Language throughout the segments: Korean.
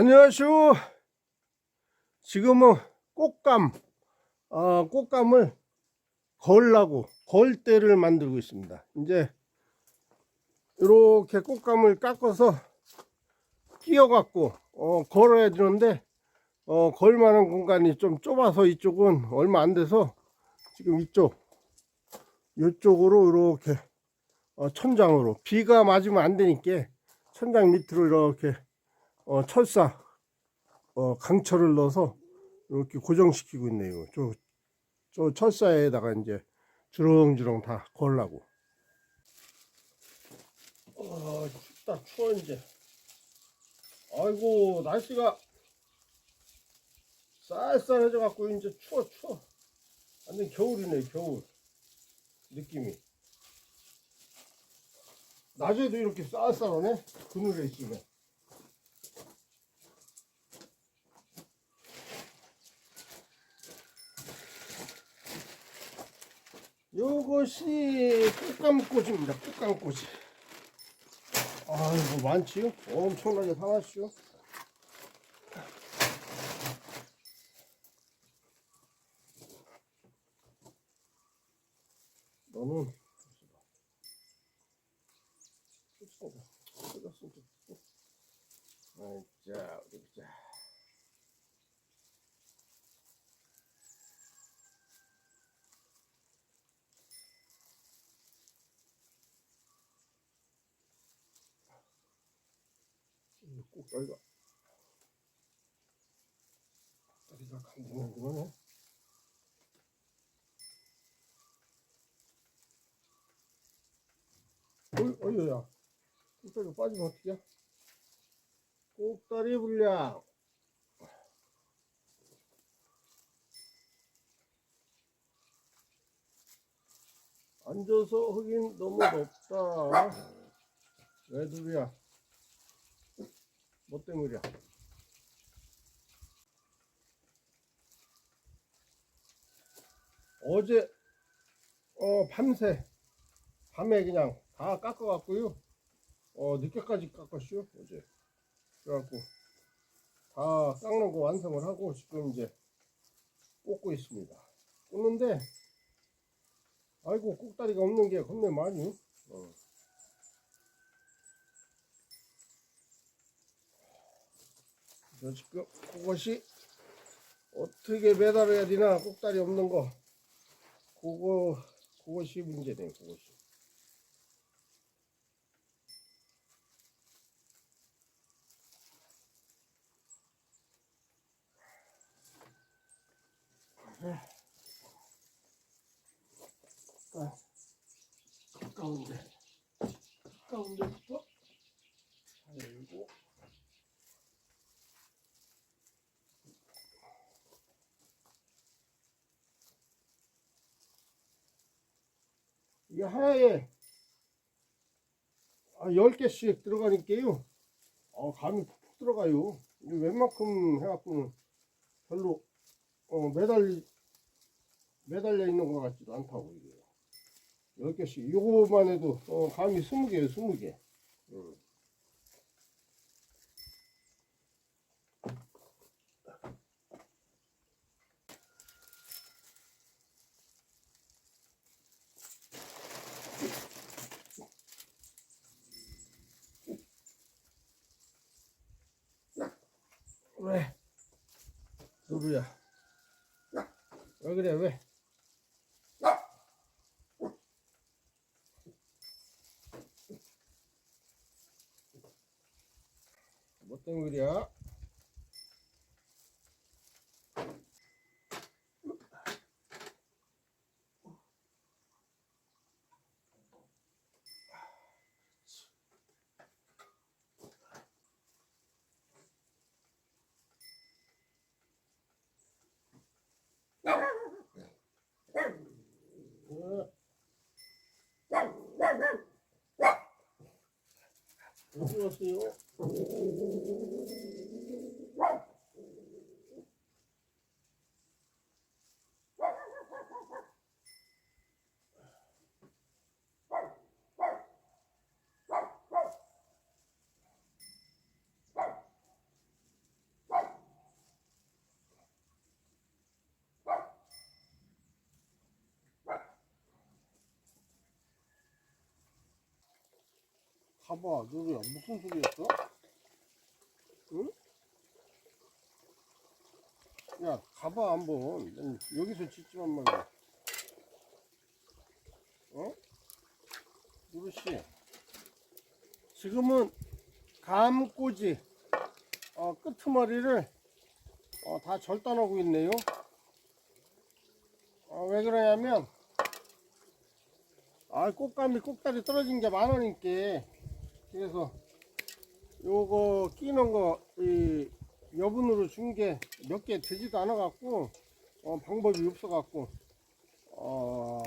안녕하세요. 지금은 꽃감, 어, 꽃감을 걸라고 걸대를 만들고 있습니다. 이제 이렇게 꽃감을 깎아서 끼워갖고 어, 걸어야 되는데 어, 걸만한 공간이 좀 좁아서 이쪽은 얼마 안 돼서 지금 이쪽 이쪽으로 이렇게 어, 천장으로 비가 맞으면 안 되니까 천장 밑으로 이렇게 어, 철사 어, 강철을 넣어서 이렇게 고정시키고 있네요. 저, 저 철사에다가 이제 주렁주렁 다 걸라고. 어, 춥다 추워 이제. 아이고 날씨가 쌀쌀해져 갖고 이제 추워 추워. 완전 겨울이네 겨울 느낌이. 낮에도 이렇게 쌀쌀하네 그늘에 있으면. 요것이 꽃감꽃입니다. 꽃감꽃이. 아이고 많지요? 엄청나게 사왔죠. 너는 자, 어디 보자. 꼭다리가. 다리가 강동강동하네. 어이, 어이야. 꼭다리가 빠지면 어떡해 꼭다리 불량. 앉아서 하긴 너무 덥다. 왜 둘이야 뭐 때문이야? 어제 어 밤새 밤에 그냥 다 깎아갖고요. 어 늦게까지 깎았슈 어제. 그래갖고 다 깎는 거 완성을 하고 지금 이제 꽂고 있습니다. 꽂는데 아이고 꼭다리가 없는 게 겁내 많이. 어. 그래서 지금 그것이 어떻게 매달아야 되나 꼭다리 없는 거. 그거 그것이 문제네 그것이. 아, 가까운데. 가까운데부터 아이고 이게 하나에 아, 10개씩 들어가니까요. 어, 감이 푹푹 들어가요. 웬만큼 해갖고는 별로 어, 매달, 매달려 있는 것 같지도 않다고, 이게. 10개씩. 이거만 해도 어, 감이 20개예요, 20개. 음. 왜? 누구야? 왜 그래, 왜? 뭐 때문에 그래? 어. 어디 왔어요? 가봐, 누구야? 무슨 소리였어? 응? 야, 가봐, 한번. 난 여기서 짓지만 말고. 어? 누르씨. 지금은 감꼬지, 어, 끄트머리를 어, 다 절단하고 있네요. 어, 왜 그러냐면, 아, 꽃감이 꼭다리 떨어진 게 많으니까. 그래서, 요거 끼는 거, 이, 여분으로 준 게 몇 개 되지도 않아 갖고, 어, 방법이 없어 갖고, 어,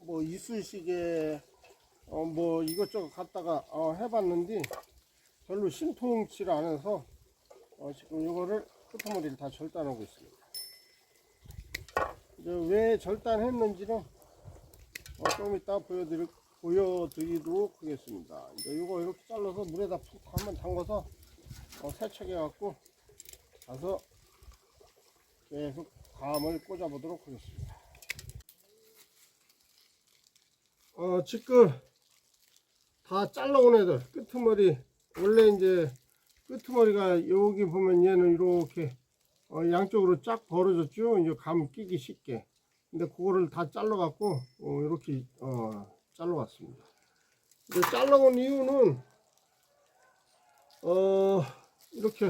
뭐, 이쑤시개, 어, 뭐, 이것저것 갖다가, 어, 해봤는데, 별로 신통치를 않아서, 어, 지금 이거를 끝머리를 다 절단하고 있습니다. 이제 왜 절단했는지는 어, 좀 이따 보여드리, 보여드리도록 하겠습니다. 이제 이거 이렇게 잘라서 물에다 푹 한번 담궈서 어, 세척해 갖고 가서 계속 감을 꽂아 보도록 하겠습니다. 어, 지금 다 잘라온 애들 끄트머리 원래 이제 끄트머리가 여기 보면 얘는 이렇게 어, 양쪽으로 쫙 벌어졌죠. 이제 감 끼기 쉽게. 근데 그거를 다 잘라갖고 어, 이렇게 어, 잘라왔습니다. 근데 잘라온 이유는 어, 이렇게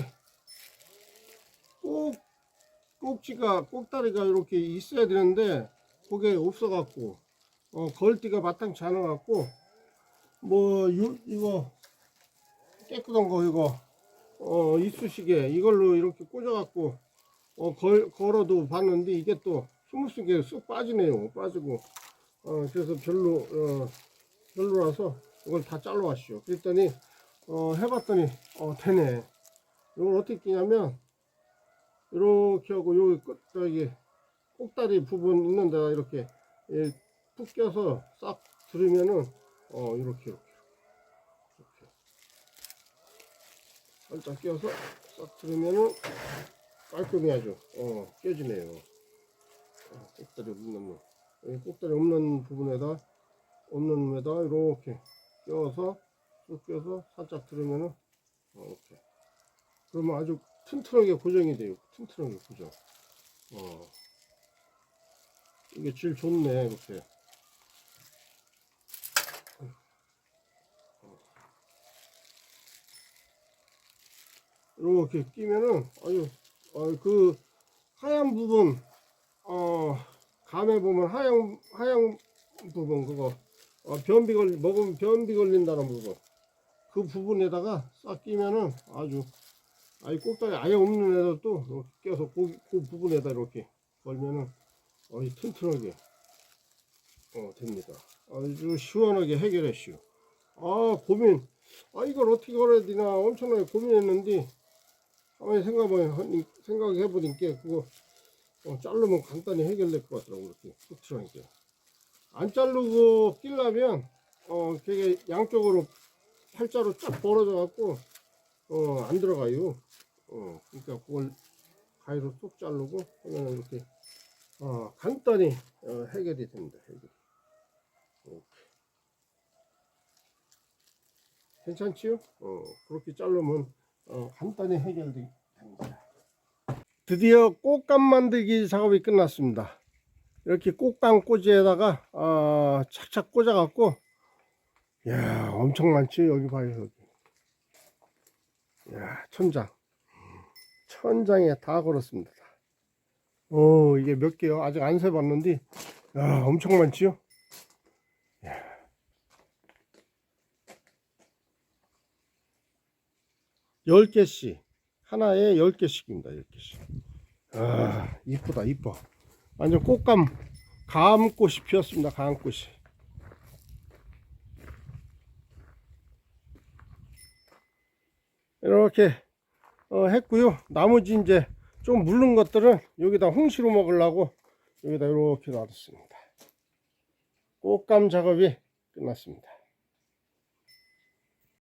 꼭 꼭지가 꼭다리가 이렇게 있어야 되는데 그게 없어갖고 어, 걸띠가 마땅치 않아갖고 뭐 요, 이거 깨끗한 거 이거 어, 이쑤시개 이걸로 이렇게 꽂아갖고 어, 걸, 걸어도 봤는데 이게 또 힘을 쓰게 쑥 빠지네요. 빠지고 어, 그래서 별로 어, 별로라서 이걸 다 잘라왔죠. 그랬더니 어, 해봤더니 어, 되네. 이걸 어떻게 끼냐면 이렇게 하고 여기 끝 저기 꼭다리 부분 있는 데가 이렇게 예, 푹 껴서 싹 들으면은 어 이렇게 이렇게 이렇게 살짝 껴서 싹 들으면은 깔끔히 아주 어 껴지네요 어, 꼭다리 없는 거 여기 꼭다리 없는 부분에다 없는 데다 이렇게 껴서 쭉 껴서 살짝 들으면은 어, 이렇게. 그러면 아주 튼튼하게 고정이 돼요. 튼튼하게 고정. 어. 이게 질 좋네 이렇게. 이렇게 끼면은 아유 어, 그 하얀 부분 어 감에 보면 하얀 하얀 부분 그거 어, 변비 걸 먹으면 변비 걸린다는 부분. 그 부분에다가 싹 끼면은 아주 아이 꼭다리 아예 없는 애들도 이렇게 껴서 그, 그 부분에다 이렇게 걸면은 어이 튼튼하게 어 됩니다. 아주 시원하게 해결했슈 아 고민. 아 이걸 어떻게 걸어야 되나 엄청나게 고민했는데 가만히 생각해 생각해 보니까 그거 어, 자르면 간단히 해결될 것 같더라고 이렇게 튼튼하게 안 자르고 끼려면 어 되게 양쪽으로 팔자로 쫙 벌어져 갖고 어 안 들어가요 어 그러니까 그걸 가위로 쏙 자르고 하면 이렇게 어 간단히 어, 해결이 됩니다 해결 이렇게. 괜찮지요? 어 그렇게 자르면 어, 간단히 해결됩니다 드디어 꽃감 만들기 작업이 끝났습니다. 이렇게 꽃감 꽂이에다가 어, 착착 꽂아 갖고 야 엄청 많지 여기 봐요 여기. 야 천장. 천장에 다 걸었습니다 오 이게 몇 개요? 아직 안 세봤는데 야 엄청 많지요? 야. 열 개씩 하나에 열 개씩입니다 열 개씩. 아 이쁘다 이뻐. 완전 꽃감 감꽃이 피었습니다 감꽃이. 이렇게 어, 했고요. 나머지 이제 좀 물른 것들은 여기다 홍시로 먹으려고 여기다 이렇게 놔뒀습니다. 꽃감 작업이 끝났습니다